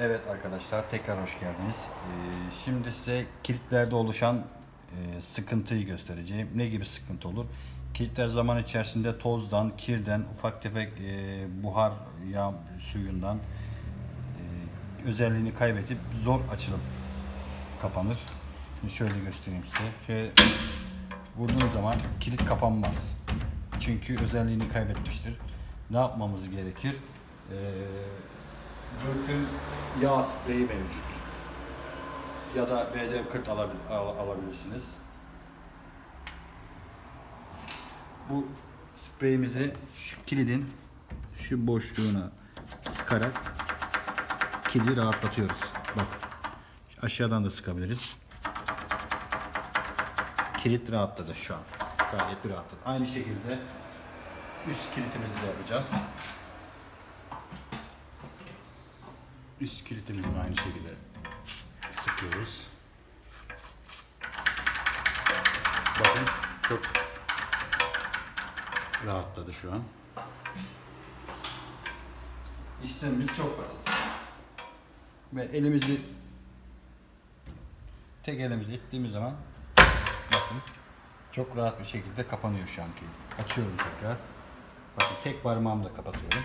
Evet arkadaşlar tekrar hoş geldiniz. Ee, şimdi size kilitlerde oluşan e, sıkıntıyı göstereceğim. Ne gibi sıkıntı olur? Kilitler zaman içerisinde tozdan, kirden, ufak tefek e, buhar yağ suyundan e, özelliğini kaybedip zor açılıp kapanır. Şimdi şöyle göstereyim size. Şöyle vurduğunuz zaman kilit kapanmaz. Çünkü özelliğini kaybetmiştir. Ne yapmamız gerekir? Ee, Gürk'ün yağ spreyi mevcut. Ya da BD40 alabil- al- alabilirsiniz. Bu spreyimizi şu kilidin şu boşluğuna sıkarak kilidi rahatlatıyoruz. Bak aşağıdan da sıkabiliriz. Kilit rahatladı şu an. Gayet bir rahatladı. Aynı şekilde üst kilitimizi de yapacağız. Üst kilitimizi de aynı şekilde sıkıyoruz. Bakın çok rahatladı şu an. İşlemimiz çok basit. Ve elimizi tek elimizle ittiğimiz zaman bakın çok rahat bir şekilde kapanıyor şu anki. Açıyorum tekrar. Bakın tek parmağımla kapatıyorum.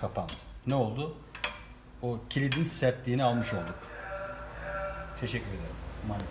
Kapandı. Ne oldu? O kilidin sertliğini almış olduk. Teşekkür ederim. Maalesef.